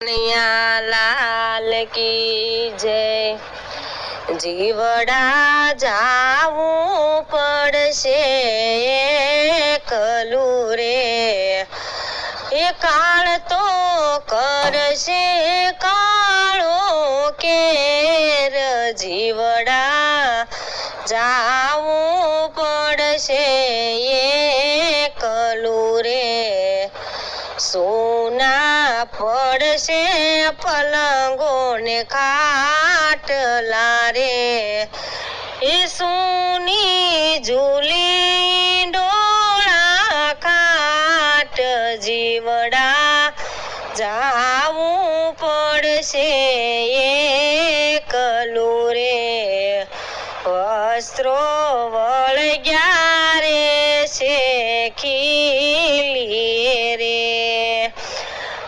કનૈયા લાલ કી જય. જીવડા જાવું પડશે કલુ રે એ કાળ તો કરશે કાળો કેર. જીવડા જાવું પડશે કલુ રે સોના પડશે પલંગોને ખાટ ખાટલા રે એ સોની ઝૂલી ડોળા ખાટ જીવડા જાવું પડશે એકલું રે વસ્ત્રો વળગ્યા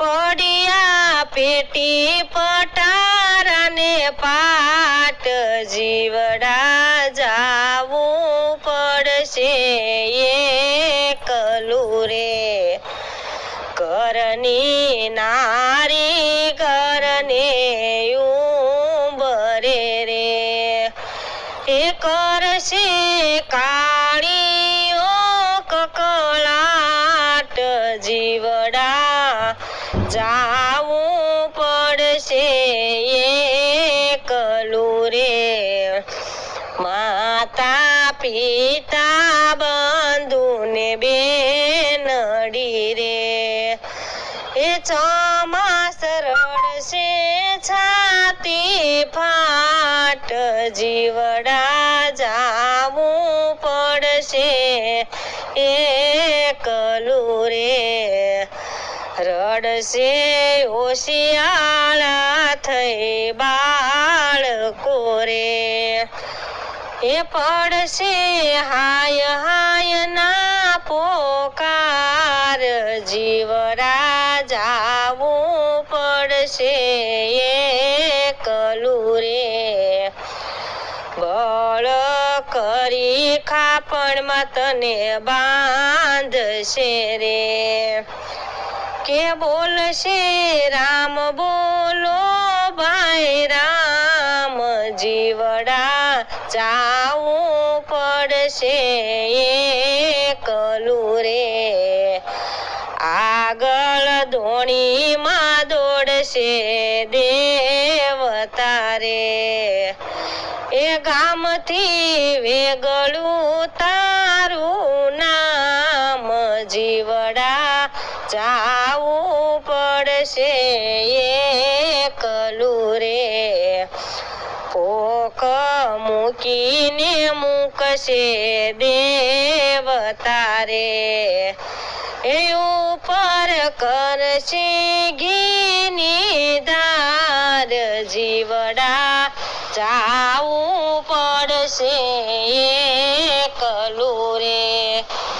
પડિયા પેટી પટારાને પાટ જીવડા જાવું પડશે એકલું રે કરની નારી કરને ઉંબરે રે. એ કરશે કાળીઓ જાવું પડશે એકલું રે માતા પિતા બંધુને બેનડી રે. એ ચોમાસ રડશે, છાતી ફાટ જીવડા જાવું પડશે. એકલું રડશે હોશિયાળા થઈ બાળકો રે એ પડશે હાય હાય ના પોકાર જીવરાજાવું પડશે પડશે કલુ રે બળ કરી ખાપણમાં તને બાંધશે રે. કે બોલશે? રામ બોલો ભાઈ, રામ જીવડા જાવું પડશે એકલું રે આગળ ધોણીમાં દોડશે દેવતા રે એ ગામથી વેગળું તારું જીવડા જાવું પડશે એકલું રે પોક મૂકીને મૂકશે દેવતા રે એ ઉપર કરશે ઘીની દાર જીવડા જાવું પડશે એકલું